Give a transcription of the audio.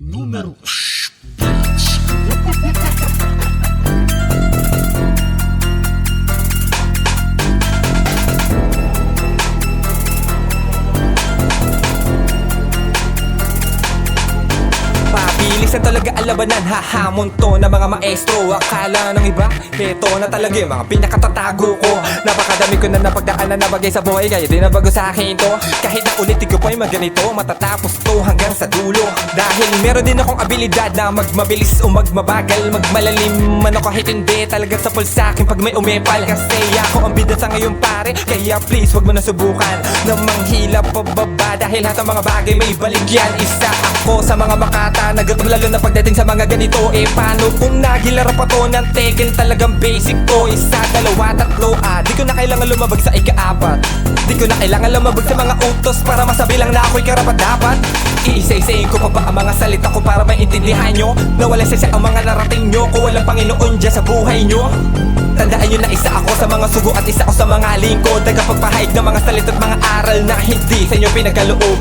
Número Mabilis na talaga ang labanan Hahamon to na mga maestro. Akala ng iba, eto na talaga yung mga pinakatatago ko. Napakadami ko na napagdaanan na bagay sa buhay Kaya di na bago sa akin to. Kahit na ulitin ko pa yung maganito Matatapos to Dahil meron din akong abilidad na magmabilis o magmabagal Magmalalim man ako kahit hindi Talagang sa sa akin pag may umepal. Kasi ako ang bida sa ngayon pare Kaya please wag mo na subukan. Na manghila pababa Dahil lahat ng mga bagay may balik yan. Isa ako sa mga makata Nagatong lalo na pagdating sa mga ganito. Eh paano kung nagilara pa to ng Tekken? Talagang basic to. Isa, dalawa, tatlo Ah, di ko na kailangan lumabag sa ikaapat. Di ko na kailangan lumabag sa mga utos Para masabi lang na ako'y karapat dapat Iisa-isayin ko pa ba ang mga salita ko Para maintindihan nyo? Na walang sese ang mga narating nyo Kung walang Panginoon dyan sa buhay nyo? Tandaan nyo na isa ako sa mga sugo at isa ako sa mga lingkod. Nagkapagpahayag ng mga salita at mga aral na hindi sa inyo pinagkaloob